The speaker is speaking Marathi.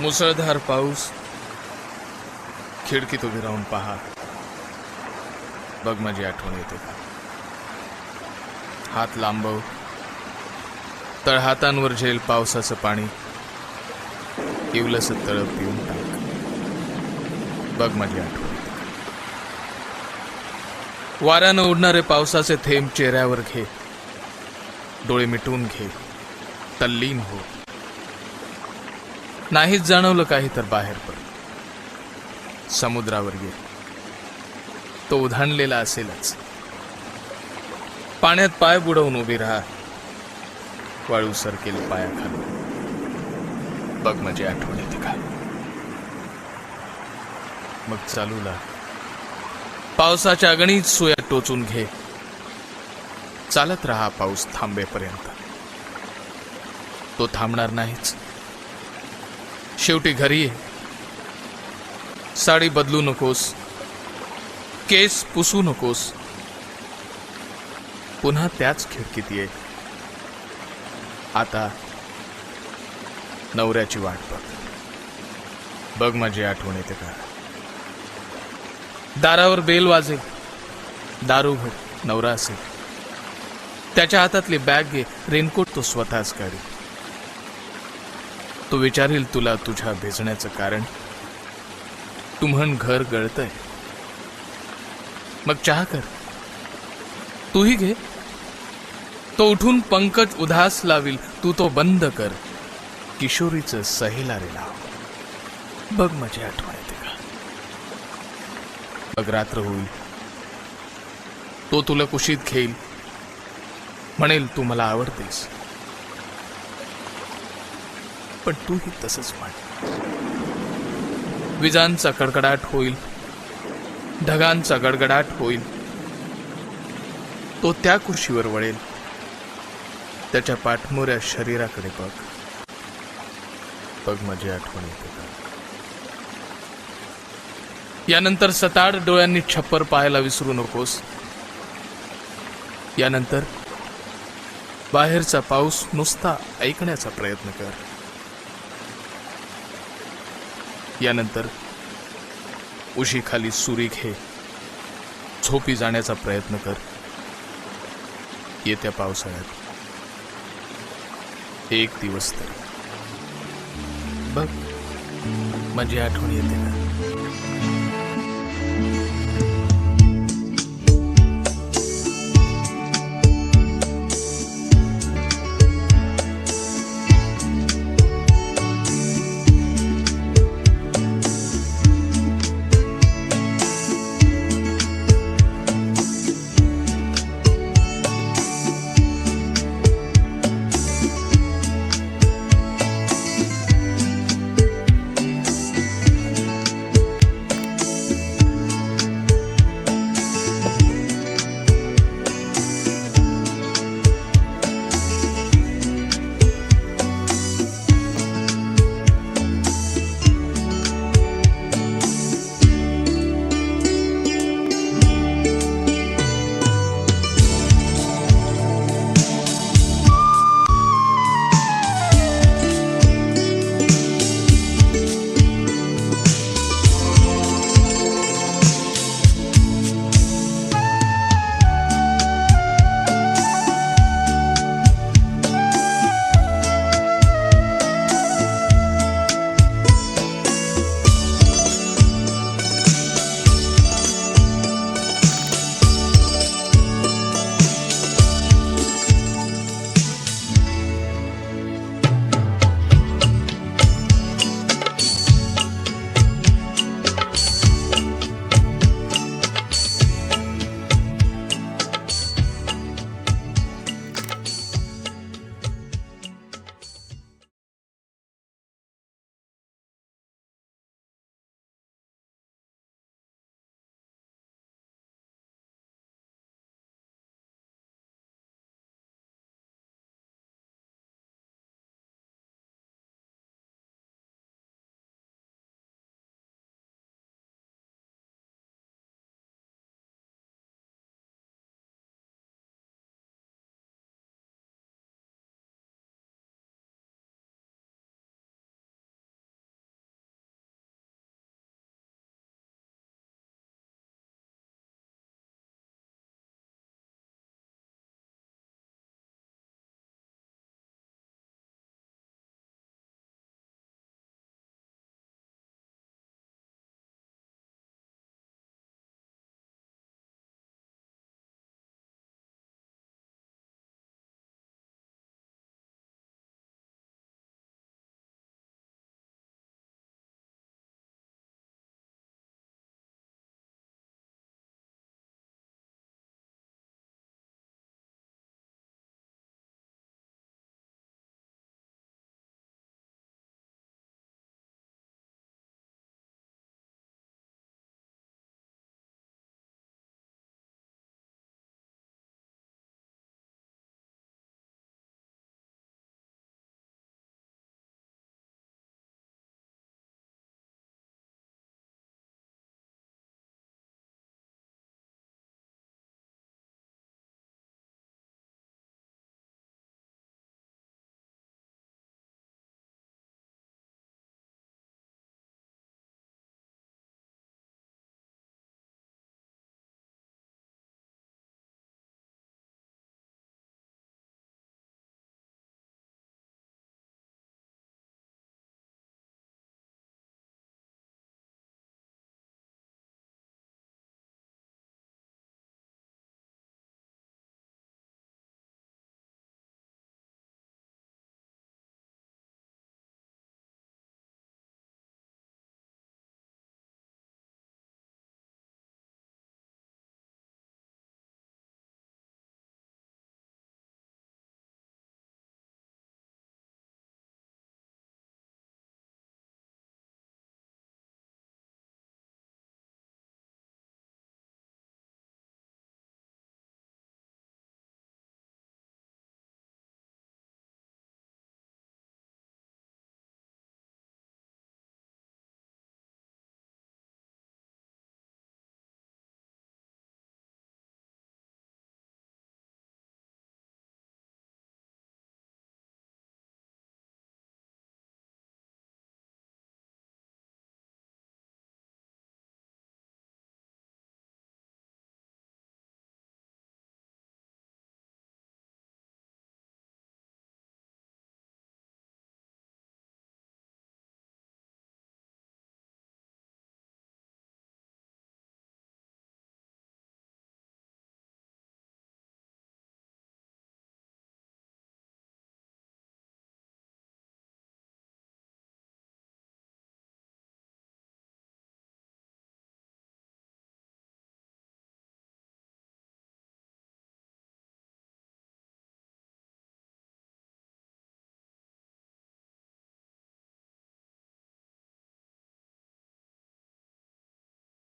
मुसळधार पाऊस. खिडकीत उभी राहून पहा. बघ माझी आठवण येते का? हात लांबव. तळहातांवर झेल पावसाचं पाणी. इवलस तळ पिऊन टाक. बघ माझी आठवण वाऱ्यानं उडणारे पावसाचे थेंब चेहऱ्यावर घे. डोळे मिटून घे. तल्लीन हो. नाहीच जाणवलं काही तर बाहेर पड. समुद्रावर गे तो उधाणलेला असेलच. पाण्यात पाय बुडवून उभी राहा. वाळू सरकेल पायाखाली. बघ माझी आठवण येते का? मग चालू ला. पावसाच्या अगणीत सुया टोचून घे. चालत राहा पाऊस थांबेपर्यंत. तो थांबणार नाहीच. शेवटी घरी ये. साडी बदलू नकोस. केस पुसू नकोस. पुन्हा त्याच खिडकीत ये. आता नवऱ्याची वाट बघ. बघ माझी आठवण येते का? दारावर बेल वाजेल दारू भर नवरा असेल. त्याच्या हातातली बॅग घे रेनकोट तो स्वतःच काढी. तो विचारेल तुला तुझ्या भेजण्याचं कारण. तू म्हण घर गळतय. मग चहा कर. तूही घे. तो उठून पंकज उधास लावील. तू तो बंद कर. किशोरीचं सहेला रे लाव बघ माझी आठवण येते का. बघ रात्र होईल. तो तुला कुशीत घेईल. म्हणेल तू मला आवडतेस. पण तूही तसंच म्हण. विजांचा कडकडाट होईल. ढगांचा गडगडाट होईल. तो त्या कुशीवर वळेल. त्याच्या पाठमोऱ्या शरीराकडे बघ. बघ माझी आठवण येते का? यानंतर सताड डोळ्यांनी छप्पर पाहायला विसरू नकोस. यानंतर बाहेरचा पाऊस नुसता ऐकण्याचा प्रयत्न कर. यानंतर उशीखाली सुरी घे झोपी जाण्याचा प्रयत्न कर. येत्या पावसाळ्यात एक दिवस तर. बघ माझी आठवण येते ना.